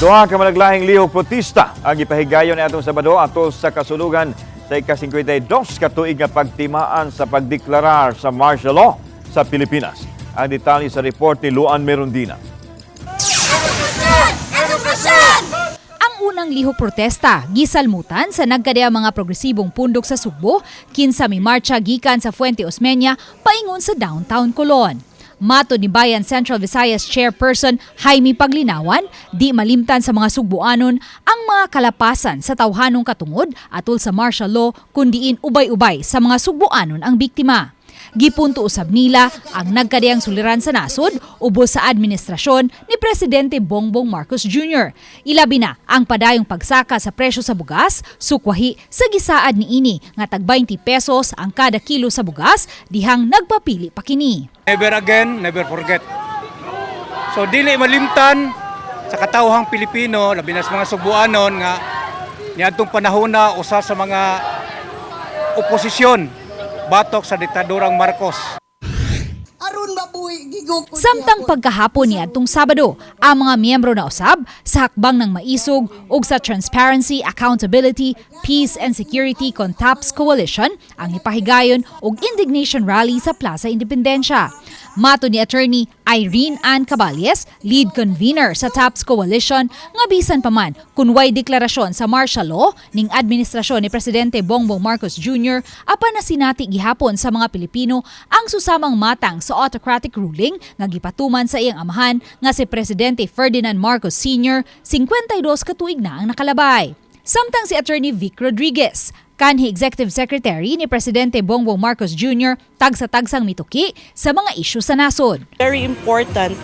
Duha ka malaglahing lihok protesta ang ipahigayon ni atong Sabado atol sa kasulugan sa ika-52 katuig nga pagtimaan sa pagdeklarar sa martial law sa Pilipinas. Ang detalye sa report ni Luan Merundina. Ang unang lihok protesta gisalmutan sa nagkadaya mga progresibong pundok sa Sugbo kinsa mi marcha gikan sa Fuente Osmeña paingon sa downtown Colon. Mato ni Bayan Central Visayas Chairperson Jaime Paglinawan, di malimtan sa mga Sugboanon ang mga kalapasan sa tawhanong katungod atol sa martial law kundiin ubay-ubay sa mga Sugboanon ang biktima. Gipunto usab nila ang nagkadiyang suliran sa nasod ubos sa administrasyon ni Presidente Bongbong Marcos Jr. Ilabi na ang padayong pagsaka sa presyo sa bugas, sukwahi sa gisaad ni ini nga tag 20 pesos ang kada kilo sa bugas dihang nagpapili pa kini. Never again, never forget. So dili malimtan sa katawhang Pilipino, labi na sa mga Subuanon nga niadtong panahon na usa sa mga oposisyon batok sa diktadurang Marcos. Samtang pagkahapon ni atong Sabado, ang mga miyembro na usab sa hakbang ng maisog ug sa Transparency, Accountability, Peace and Security Contaps Coalition ang ipahigayon og indignation rally sa Plaza Independencia. Mato ni attorney Irene Ann Caballes, lead convener sa TAPS Coalition, nga bisan pa man kung way deklarasyon sa martial law ning administrasyon ni Presidente Bongbong Marcos Jr. apan na sinati gihapon sa mga Pilipino ang susamang matang sa autocratic ruling nga gipatuman sa iyang amahan nga si Presidente Ferdinand Marcos Sr. 52 katuig na ang nakalabay. Samtang si Attorney Vic Rodriguez, kanhi Executive Secretary ni Presidente Bongbong Marcos Jr. tagsa-tagsang mituki sa mga isyu sa nasod. very important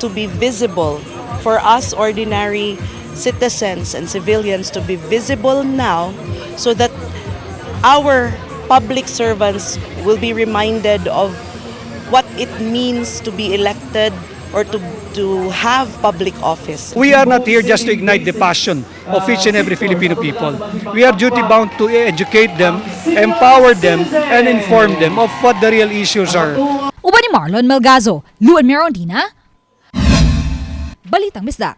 to be visible for us ordinary citizens and civilians to be visible now so that our public servants will be reminded of what it means to be elected or to to have public office. We are not here just to ignite the passion of each and every Filipino people. We are duty bound to educate them, empower them, and inform them of what the real issues are. Uban ni Marlon Melgazo, Luan Merondina, Balitang Misda.